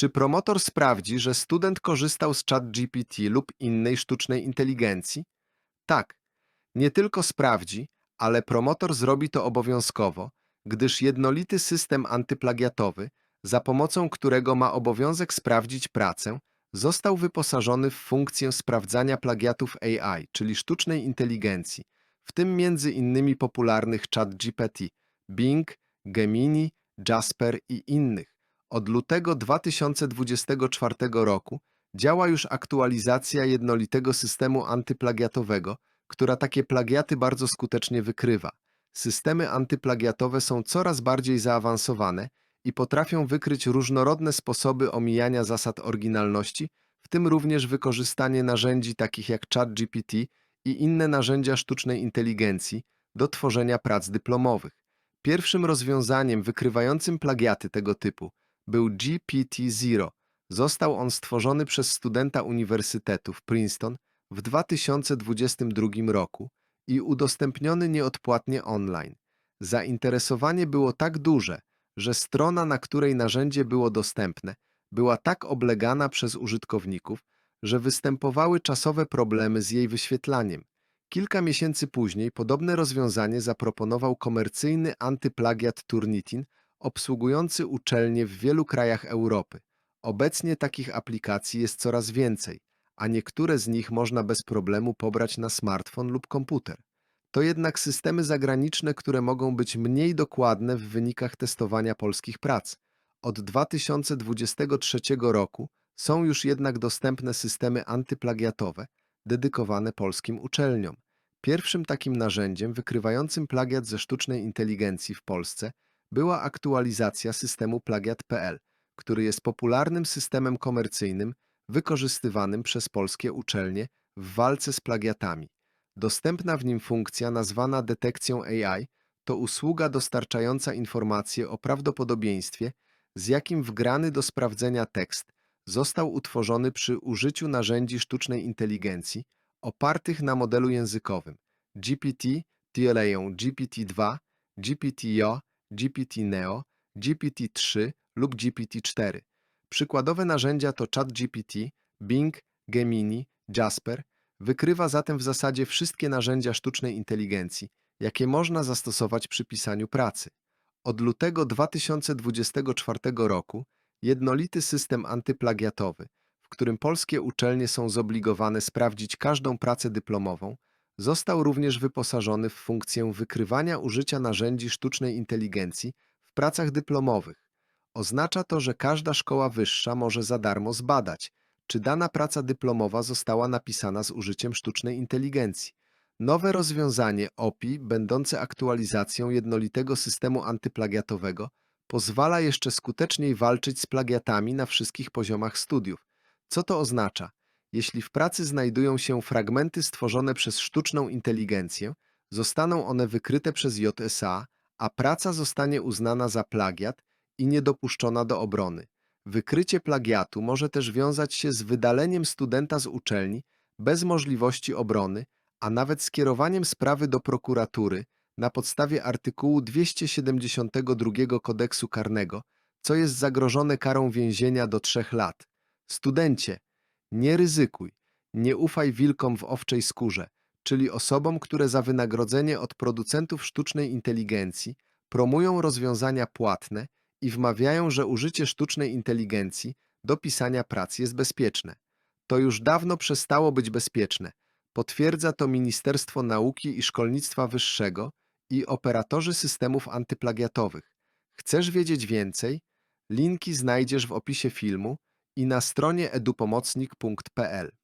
Czy promotor sprawdzi, że student korzystał z ChatGPT lub innej sztucznej inteligencji? Tak. Nie tylko sprawdzi, ale promotor zrobi to obowiązkowo, gdyż jednolity system antyplagiatowy, za pomocą którego ma obowiązek sprawdzić pracę, został wyposażony w funkcję sprawdzania plagiatów AI, czyli sztucznej inteligencji, w tym między innymi popularnych ChatGPT, Bing, Gemini, Jasper i innych. Od lutego 2024 roku działa już aktualizacja jednolitego systemu antyplagiatowego, która takie plagiaty bardzo skutecznie wykrywa. Systemy antyplagiatowe są coraz bardziej zaawansowane i potrafią wykryć różnorodne sposoby omijania zasad oryginalności, w tym również wykorzystanie narzędzi takich jak ChatGPT i inne narzędzia sztucznej inteligencji do tworzenia prac dyplomowych. Pierwszym rozwiązaniem wykrywającym plagiaty tego typu był GPT-0. Został on stworzony przez studenta Uniwersytetu w Princeton w 2022 roku i udostępniony nieodpłatnie online. Zainteresowanie było tak duże, że strona, na której narzędzie było dostępne, była tak oblegana przez użytkowników, że występowały czasowe problemy z jej wyświetlaniem. Kilka miesięcy później podobne rozwiązanie zaproponował komercyjny antyplagiat Turnitin, obsługujący uczelnie w wielu krajach Europy. Obecnie takich aplikacji jest coraz więcej, a niektóre z nich można bez problemu pobrać na smartfon lub komputer. To jednak systemy zagraniczne, które mogą być mniej dokładne w wynikach testowania polskich prac. Od 2023 roku są już jednak dostępne systemy antyplagiatowe dedykowane polskim uczelniom. Pierwszym takim narzędziem wykrywającym plagiat ze sztucznej inteligencji w Polsce była aktualizacja systemu plagiat.pl, który jest popularnym systemem komercyjnym wykorzystywanym przez polskie uczelnie w walce z plagiatami. Dostępna w nim funkcja nazwana detekcją AI to usługa dostarczająca informacje o prawdopodobieństwie, z jakim wgrany do sprawdzenia tekst został utworzony przy użyciu narzędzi sztucznej inteligencji opartych na modelu językowym GPT, TLA GPT-2, GPT-IO, GPT-NEO, GPT-3 lub GPT-4. Przykładowe narzędzia to ChatGPT, Bing, Gemini, Jasper. Wykrywa zatem w zasadzie wszystkie narzędzia sztucznej inteligencji, jakie można zastosować przy pisaniu pracy. Od lutego 2024 roku jednolity system antyplagiatowy, w którym polskie uczelnie są zobligowane sprawdzić każdą pracę dyplomową, został również wyposażony w funkcję wykrywania użycia narzędzi sztucznej inteligencji w pracach dyplomowych. Oznacza to, że każda szkoła wyższa może za darmo zbadać, czy dana praca dyplomowa została napisana z użyciem sztucznej inteligencji. Nowe rozwiązanie OPI, będące aktualizacją jednolitego systemu antyplagiatowego, pozwala jeszcze skuteczniej walczyć z plagiatami na wszystkich poziomach studiów. Co to oznacza? Jeśli w pracy znajdują się fragmenty stworzone przez sztuczną inteligencję, zostaną one wykryte przez JSA, a praca zostanie uznana za plagiat i niedopuszczona do obrony. Wykrycie plagiatu może też wiązać się z wydaleniem studenta z uczelni bez możliwości obrony, a nawet skierowaniem sprawy do prokuratury na podstawie artykułu 272 kodeksu karnego, co jest zagrożone karą więzienia do trzech lat. Studencie, nie ryzykuj, nie ufaj wilkom w owczej skórze, czyli osobom, które za wynagrodzenie od producentów sztucznej inteligencji promują rozwiązania płatne i wmawiają, że użycie sztucznej inteligencji do pisania prac jest bezpieczne. To już dawno przestało być bezpieczne. Potwierdza to Ministerstwo Nauki i Szkolnictwa Wyższego i operatorzy systemów antyplagiatowych. Chcesz wiedzieć więcej? Linki znajdziesz w opisie filmu i na stronie edupomocnik.pl.